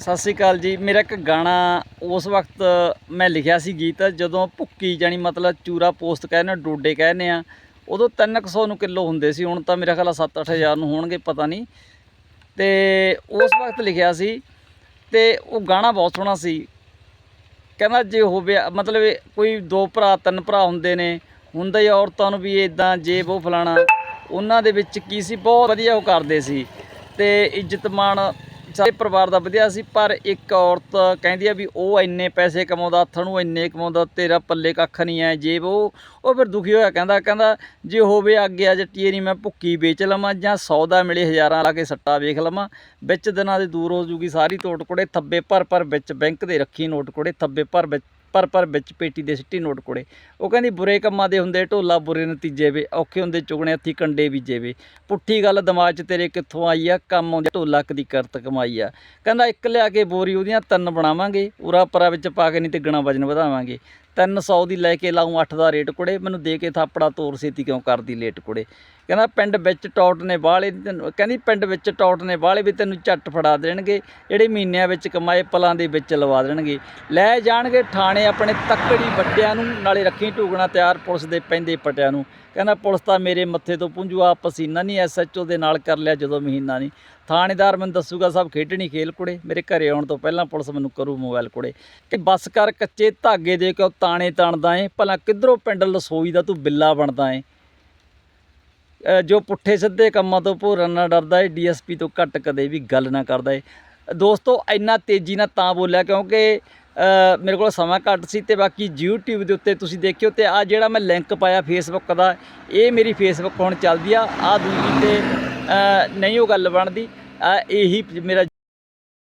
ਸਤਿ ਸ੍ਰੀ ਅਕਾਲ ਜੀ। ਮੇਰਾ ਇੱਕ ਗਾਣਾ ਉਸ ਵਕਤ ਮੈਂ ਲਿਖਿਆ ਸੀ ਗੀਤ, ਜਦੋਂ ਭੁੱਕੀ ਜਾਨੀ ਮਤਲਬ ਚੂਰਾ ਪੋਸਟ ਕਹਿੰਦੇ ਆ ਡੋਡੇ ਕਹਿੰਦੇ ਆ। ਉਦੋਂ 300 ਨੂੰ ਕਿਲੋ ਹੁੰਦੇ ਸੀ, ਹੁਣ ਤਾਂ ਮੇਰਾ ਖਿਆਲ 7-8000 ਨੂੰ ਹੋਣਗੇ, ਪਤਾ ਨਹੀਂ। ਤੇ ਉਸ ਵਕਤ ਲਿਖਿਆ ਸੀ ਤੇ ਉਹ ਗਾਣਾ ਬਹੁਤ ਸੋਹਣਾ ਸੀ। ਕਹਿੰਦਾ ਜੇ ਹੋਵੇ, ਮਤਲਬ ਕੋਈ ਦੋ ਭਰਾ, ਤਿੰਨ ਭਰਾ ਹੁੰਦੇ ਨੇ, ਹੁੰਦਾ ਹੀ ਔਰਤਾਂ ਨੂੰ ਵੀ ਇਦਾਂ ਜੇ ਉਹ ਫਲਾਣਾ। ਉਹਨਾਂ ਦੇ ਵਿੱਚ ਕੀ ਸੀ, ਬਹੁਤ ਵਧੀਆ ਉਹ ਕਰਦੇ ਸੀ। ਤੇ ਇੱਜ਼ਤ ਮਾਣ ਸਾਰੇ ਪਰਿਵਾਰ ਦਾ ਵਧੀਆ ਸੀ, ਪਰ ਇੱਕ ਔਰਤ ਕਹਿੰਦੀ ਆ ਵੀ ਉਹ ਇੰਨੇ ਪੈਸੇ ਕਮਾਉਂਦਾ, ਹੱਥ ਨੂੰ ਇੰਨੇ ਕਮਾਉਂਦਾ, ਤੇਰਾ ਪੱਲੇ ਕੱਖ ਨਹੀਂ ਐ, ਜੇ ਉਹ ਉਹ ਫਿਰ ਦੁਖੀ ਹੋਇਆ, ਕਹਿੰਦਾ ਕਹਿੰਦਾ, ਜੇ ਹੋਵੇ ਅੱਗੇ ਆ ਜੱਟੀਏ ਨਹੀਂ ਮੈਂ ਭੁੱਕੀ ਵੇਚ ਲਵਾਂ ਜਾਂ ਸੌਦਾ ਮਿਲੇ ਹਜ਼ਾਰਾਂ ਲਾ ਕੇ ਸੱਟਾ ਵੇਖ ਲਵਾਂ, ਵਿੱਚ ਦਿਨਾਂ ਦੇ ਦੂਰ ਹੋ ਜੂਗੀ ਸਾਰੀ ਤੋਟ ਕੁੜੇ ਥੱਬੇ ਭਰ ਭਰ ਵਿੱਚ ਬੈਂਕ ਦੇ ਰੱਖੀ ਨੋਟ ਕੁੜੇ ਥੱਬੇ ਭਰ ਵਿੱਚ ਪਰ ਪਰ ਵਿੱਚ ਪੇਟੀ ਦੇ ਸਿੱਟੀ ਨੋਟ ਕੁੜੇ ਉਹ ਕਹਿੰਦੀ, ਬੁਰੇ ਕੰਮਾਂ ਦੇ ਹੁੰਦੇ, ਢੋਲਾ ਬੁਰੇ ਨਤੀਜੇ ਵੇ, ਔਖੇ ਹੁੰਦੇ ਚੁਗਣੇ ਹੱਥੀ ਕੰਡੇ ਬੀਜੇ ਵੇ। ਪੁੱਠੀ ਗੱਲ ਦਿਮਾਗ 'ਚ ਤੇਰੇ ਕਿੱਥੋਂ ਆਈ ਆ? ਕੰਮ ਆਉਂਦੇ ਢੋਲਾ ਕਦੀ ਕਰਤ ਕਮਾਈ ਆ। ਕਹਿੰਦਾ, ਇੱਕ ਲਿਆ ਕੇ ਬੋਰੀ ਉਹਦੀਆਂ, ਤਿੰਨ ਬਣਾਵਾਂਗੇ, ਉਰਾ ਪਰਾ ਵਿੱਚ ਪਾ ਕੇ ਨਹੀਂ ਤੇ ਤਿੱਗਣਾ ਵਜਨ ਵਧਾਵਾਂਗੇ। 300 ਦੀ ਲੈ ਕੇ ਲਾਉਂ 8 ਦਾ ਰੇਟ ਕੁੜੇ, ਮੈਨੂੰ ਦੇ ਕੇ ਥਾਪੜਾ ਤੋਰ ਸੇਤੀ ਕਿਉਂ ਕਰਦੀ ਲੇਟ ਕੁੜੇ? ਕਹਿੰਦਾ ਪਿੰਡ ਵਿੱਚ ਟੌਟ ਨੇ ਬਾਹਲੇ ਤੈਨੂੰ, ਕਹਿੰਦੀ ਪਿੰਡ ਵਿੱਚ ਟੌਟ ਨੇ ਬਾਹਲੇ ਵੀ ਤੈਨੂੰ ਝੱਟ ਫੜਾ ਦੇਣਗੇ, ਜਿਹੜੇ ਮਹੀਨਿਆਂ ਵਿੱਚ ਕਮਾਏ ਪਲਾਂ ਦੇ ਵਿੱਚ ਲਵਾ ਦੇਣਗੇ। ਲੈ ਜਾਣਗੇ ਥਾਣੇ ਆਪਣੇ ਤੱਕੜੀ ਵੱਡਿਆਂ ਨੂੰ, ਨਾਲੇ ਰੱਖੀ ਢੂਗਣਾ ਤਿਆਰ ਪੁਲਿਸ ਦੇ ਪੈਂਦੇ ਪਟਿਆਂ ਨੂੰ। ਕਹਿੰਦਾ ਪੁਲਿਸ ਤਾਂ ਮੇਰੇ ਮੱਥੇ ਤੋਂ ਪੁੰਜੂ ਆ ਪਸੀਨਾ ਨਹੀਂ ਐਸਐਚਓ ਦੇ ਨਾਲ ਕਰ ਲਿਆ ਜਦੋਂ ਮਹੀਨਾ ਨਹੀਂ। ਥਾਣੇਦਾਰ ਮੈਨੂੰ ਦੱਸੂਗਾ ਸਭ ਖੇਡਣੀ ਖੇਲ ਕੁੜੇ, ਮੇਰੇ ਘਰੇ ਆਉਣ ਤੋਂ ਪਹਿਲਾਂ ਪੁਲਿਸ ਮੈਨੂੰ ਕਰੂ ਮੋਬਾਈਲ ਕੁੜੇ। ਕਿ ਬੱਸ ਕਰ ਕੱਚੇ ਧਾਗੇ ਦੇ ਕੇ ਉਹ ਤਾਣੇ ਤਾਣਦਾ ਏ, ਭਲਾ ਕਿੱਧਰੋਂ ਪਿੰਡ ਲਸੋਈ ਦਾ ਤੂੰ ਬਿੱਲਾ ਬਣਦਾ ਏ? ਜੋ ਪੁੱਠੇ ਸਿੱਧੇ ਕੰਮਾਂ ਤੋਂ ਭੋਰਨ ਨਾ ਡਰਦਾ ਏ, ਡੀਐਸਪੀ ਤੋਂ ਘੱਟ ਕਦੇ ਵੀ ਗੱਲ ਨਾ ਕਰਦਾ ਏ। ਦੋਸਤੋ, ਇੰਨਾ ਤੇਜ਼ੀ ਨਾਲ ਤਾਂ ਬੋਲਿਆ ਕਿਉਂਕਿ ਮੇਰੇ ਕੋਲ ਸਮਾਂ ਘੱਟ ਸੀ ਤੇ ਬਾਕੀ YouTube ਦੇ ਉੱਤੇ ਤੁਸੀਂ ਦੇਖਿਓ ਤੇ ਆ ਜਿਹੜਾ ਮੈਂ ਲਿੰਕ ਪਾਇਆ Facebook ਦਾ, ਇਹ ਮੇਰੀ Facebook ਹੁਣ ਚੱਲਦੀ ਆ ਆ ਦੂਜੀ ਤੇ ਨਹੀਂ ਉਹ ਗੱਲ ਬਣਦੀ ਇਹੀ ਮੇਰਾ